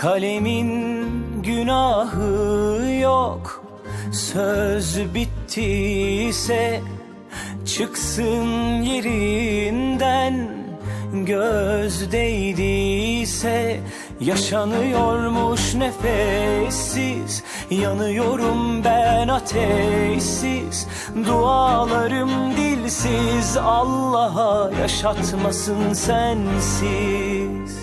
Kalemin günahı yok. Söz bittiyse Çıksın yerinden. Göz değdiyse Yaşanıyormuş nefessiz. Yanıyorum ben ateşsiz. Dualarım dilsiz. Allah'a yaşatmasın sensiz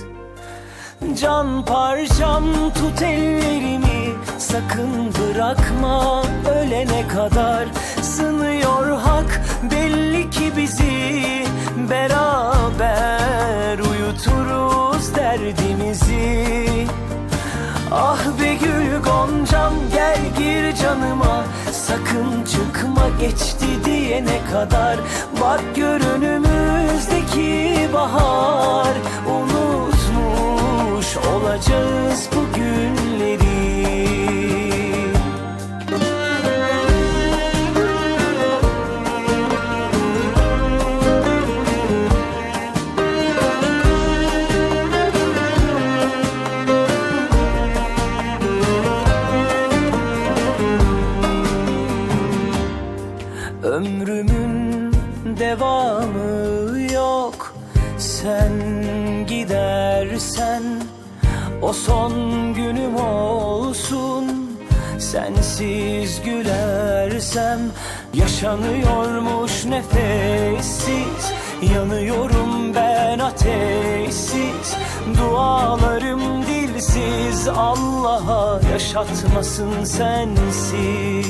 Can parçam tut ellerimi. Sakın bırakma ölene kadar. Sınıyor hak belli ki bizi. Beraber uyuturuz derdimizi. Ah be gül goncam gel gir canıma. Sakın çıkma geçti diyene kadar. Bak gör önümüzdeki bahar Unutmuş olacağız bu günleri. Ömrümün devamı yok. Sen gidersen O son günüm olsun Sensiz gülersem Yaşanıyormuş nefessiz. Yanıyorum ben ateşsiz Dualarım dilsiz. Allah'a yaşatmasın sensiz.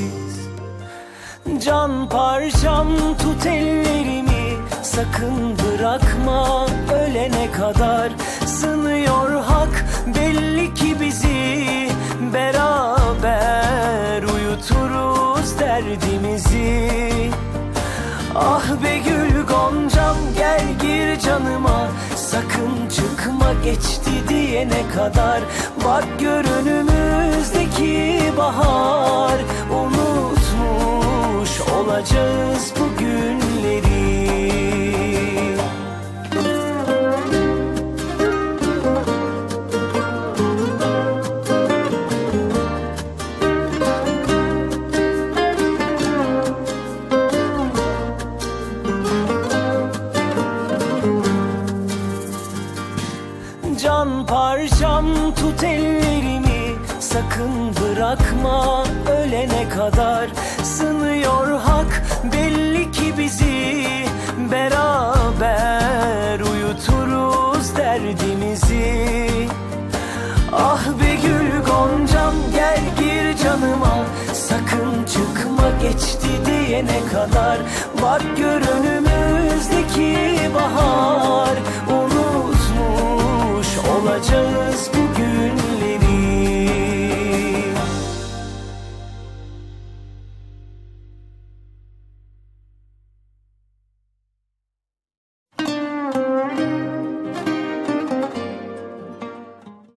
Can parçam tut ellerimi Sakın bırakma ölene kadar. Sınıyor hak belli ki bizi Beraber uyuturuz derdimizi. Ah be gül goncam gel gir canıma. Sakın çıkma geçti diyene kadar. Bak gör önümüzdeki bahar tut ellerimi Sakın bırakma ölene kadar. Sınıyor hak belli ki bizi Beraber uyuturuz derdimizi. Ah be gül goncam gel gir canıma Sakın çıkma geçti diyene kadar. Bak gör önümüzdeki bahar Unutmuş olacağız bu